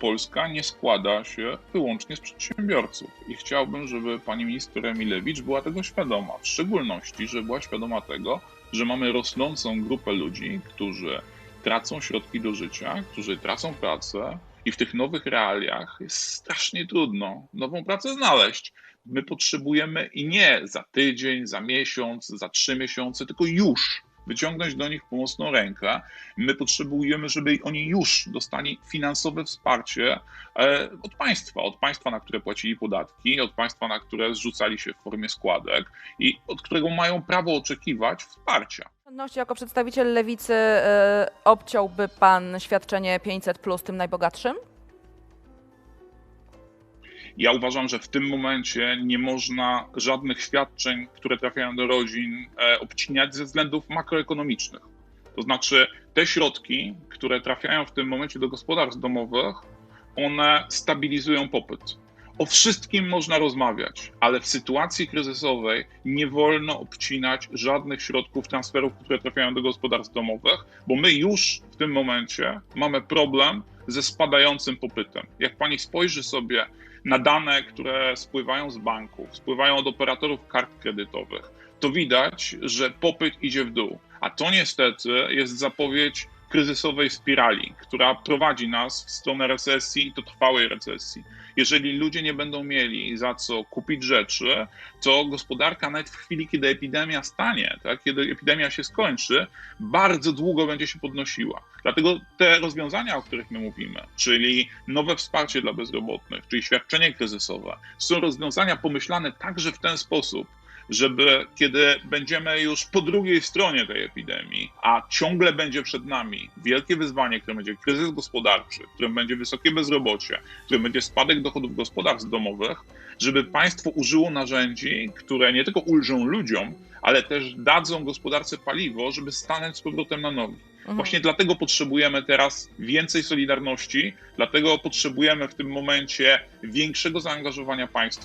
Polska nie składa się wyłącznie z przedsiębiorców. I chciałbym, żeby pani minister Emilewicz była tego świadoma. W szczególności, żeby była świadoma tego, że mamy rosnącą grupę ludzi, którzy tracą środki do życia, którzy tracą pracę i w tych nowych realiach jest strasznie trudno nową pracę znaleźć. My potrzebujemy i nie za tydzień, za miesiąc, za trzy miesiące, tylko już wyciągnąć do nich pomocną rękę. My potrzebujemy, żeby oni już dostali finansowe wsparcie e, od państwa, od państwa, na które płacili podatki, od państwa, na które zrzucali się w formie składek i od którego mają prawo oczekiwać wsparcia. Jako przedstawiciel lewicy y, obciąłby pan świadczenie 500 plus tym najbogatszym? Ja uważam, że w tym momencie nie można żadnych świadczeń, które trafiają do rodzin, e, obcinać ze względów makroekonomicznych. To znaczy, te środki, które trafiają w tym momencie do gospodarstw domowych, one stabilizują popyt. O wszystkim można rozmawiać, ale w sytuacji kryzysowej nie wolno obcinać żadnych środków, transferów, które trafiają do gospodarstw domowych, bo my już w tym momencie mamy problem ze spadającym popytem. Jak pani spojrzy sobie na dane, które spływają z banków, spływają od operatorów kart kredytowych, to widać, że popyt idzie w dół. A to niestety jest zapowiedź kryzysowej spirali, która prowadzi nas w stronę recesji i to trwałej recesji. Jeżeli ludzie nie będą mieli za co kupić rzeczy, to gospodarka nawet w chwili, kiedy epidemia stanie, tak, kiedy epidemia się skończy, bardzo długo będzie się podnosiła. Dlatego te rozwiązania, o których my mówimy, czyli nowe wsparcie dla bezrobotnych, czyli świadczenie kryzysowe, są rozwiązania pomyślane także w ten sposób, żeby kiedy będziemy już po drugiej stronie tej epidemii, a ciągle będzie przed nami wielkie wyzwanie, którym będzie kryzys gospodarczy, którym będzie wysokie bezrobocie, którym będzie spadek dochodów gospodarstw domowych, żeby państwo użyło narzędzi, które nie tylko ulżą ludziom, ale też dadzą gospodarce paliwo, żeby stanąć z powrotem na nogi. Właśnie dlatego potrzebujemy teraz więcej solidarności, dlatego potrzebujemy w tym momencie większego zaangażowania państwa.